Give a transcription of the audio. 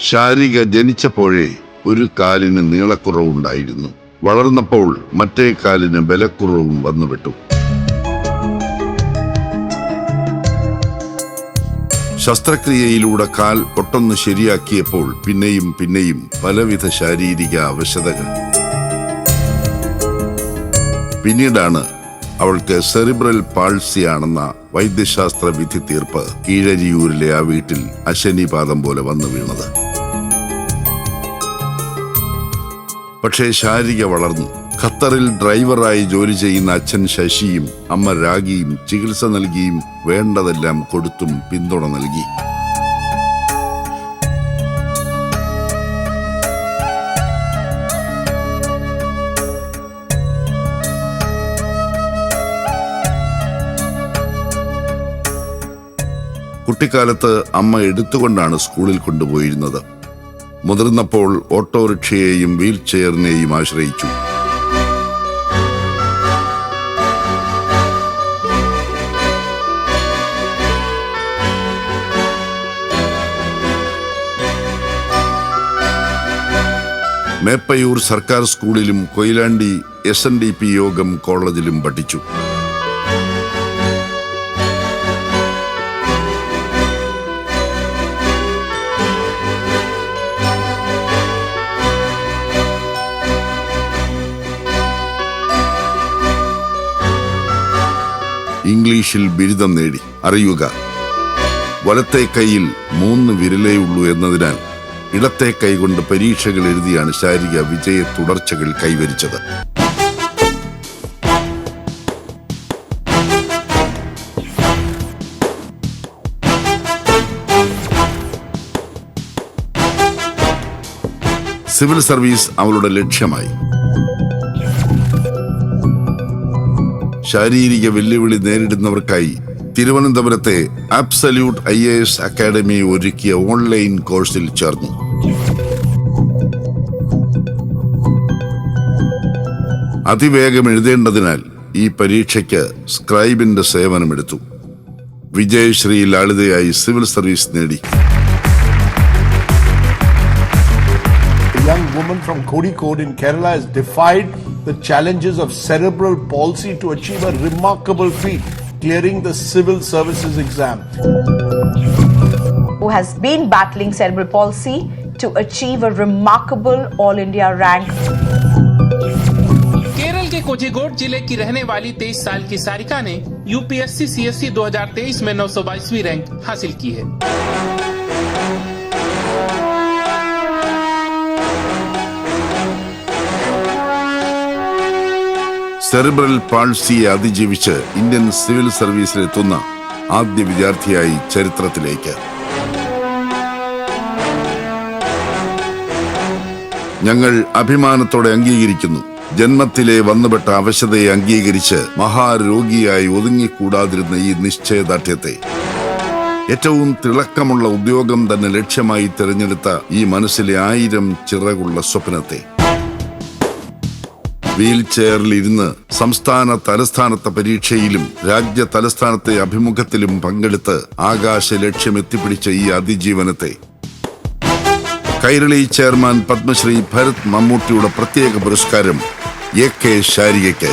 ശാരിക ജനിച്ചപ്പോഴേ ഒരു കാലിന് നീളക്കുറവുണ്ടായിരുന്നു. വളർന്നപ്പോൾ മറ്റേ കാലിന് ബലക്കുറവും വന്നുവിട്ടു. ശസ്ത്രക്രിയയിലൂടെ കാൽ പൊട്ടൊന്ന് ശരിയാക്കിയപ്പോൾ പിന്നെയും പിന്നെയും പലവിധ ശാരീരിക അവശതകൾ. പിന്നീടാണ് അവൾക്ക് സെറിബ്രൽ പാൾസിയാണെന്ന വൈദ്യശാസ്ത്ര വിധി തീർപ്പ് കീഴരിയൂരിലെ ആ വീട്ടിൽ അശനിപാതം പോലെ വന്നു വീണത്. പക്ഷേ ശാരിക വളർന്നു. ഖത്തറിൽ ഡ്രൈവറായി ജോലി ചെയ്യുന്ന അച്ഛൻ ശശിയും അമ്മ രാഗിയും ചികിത്സ നൽകിയും വേണ്ടതെല്ലാം കൊടുത്തും പിന്തുണ നൽകി. കുട്ടിക്കാലത്ത് അമ്മ എടുത്തുകൊണ്ടാണ് സ്കൂളിൽ കൊണ്ടുപോയിരുന്നത്. മുതിർന്നപ്പോൾ ഓട്ടോറിക്ഷയെയും വീൽ ചെയറിനെയും ആശ്രയിച്ചു. മേപ്പയൂർ സർക്കാർ സ്കൂളിലും Koyilandy S N D P യോഗം കോളേജിലും പഠിച്ചു. ഇംഗ്ലീഷിൽ ബിരുദം നേടി. അറിയുക. വലത്തെ കൈയിൽ മൂന്ന് വിരലേ ഉള്ളൂ എന്നതിനാൽ ഇടത്തെ കൈകൊണ്ട് പരീക്ഷകൾ എഴുതിയാണ് ശാരിക വിജയ തുടർച്ചകൾ കൈവരിച്ചത്. സിവിൽ സർവീസ് അവളുടെ ലക്ഷ്യമായി. ശാരീരിക വെല്ലുവിളി നേരിടുന്നവർക്കായി തിരുവനന്തപുരത്തെ absolute I A S academy ഒരുക്കിയ ഓൺലൈൻ കോഴ്സിൽ ചേർന്നു. അതിവേഗം എഴുതേണ്ടതിനാൽ ഈ പരീക്ഷയ്ക്ക് സ്ക്രൈബിന്റെ സേവനമെടുത്തു. വിജയശ്രീ ലാളിതയായി സിവിൽ സർവീസ് നേടി. Young woman Kozhikode in Kerala has defied the challenges of cerebral palsy to achieve a remarkable feat, clearing the civil services exam. who has been battling cerebral palsy to achieve a remarkable All India rank. Kerala के कोझिकोड ज़िले की रहने वाली 23 साल की सारिका ने UPSC CSC 2023 में 922वीं rank हासिल की है സെറിബ്രൽ പാൾസിയെ അതിജീവിച്ച് ഇന്ത്യൻ സിവിൽ സർവീസിലെത്തുന്ന ആദ്യ വിദ്യാർത്ഥിയായി ചരിത്രത്തിലേക്ക്. ഞങ്ങൾ അഭിമാനത്തോടെ അംഗീകരിക്കുന്നു. ജന്മത്തിലെ വന്നുപെട്ട അവശതയെ അംഗീകരിച്ച് മഹാരോഗിയായി ഒതുങ്ങിക്കൂടാതിരുന്ന ഈ നിശ്ചയദാർഢ്യത്തെ. ഏറ്റവും തിളക്കമുള്ള ഉദ്യോഗം തന്നെ ലക്ഷ്യമായി തിരഞ്ഞെടുത്ത ഈ മനസ്സിലെ ആയിരം ചിറകുള്ള സ്വപ്നത്തെ. വീൽ ചെയറിൽ ഇരുന്ന് സംസ്ഥാന തലസ്ഥാനത്തെ പരീക്ഷയിലും രാജ്യ തലസ്ഥാനത്തെ അഭിമുഖത്തിലും പങ്കെടുത്ത് ആകാശ ലക്ഷ്യം എത്തിപ്പിടിച്ച ഈ അതിജീവനത്തെ. കൈരളി ചെയർമാൻ പത്മശ്രീ ഭരത് മമ്മൂട്ടിയുടെ പ്രത്യേക പുരസ്കാരം എ കെ ശാരികയ്ക്ക്.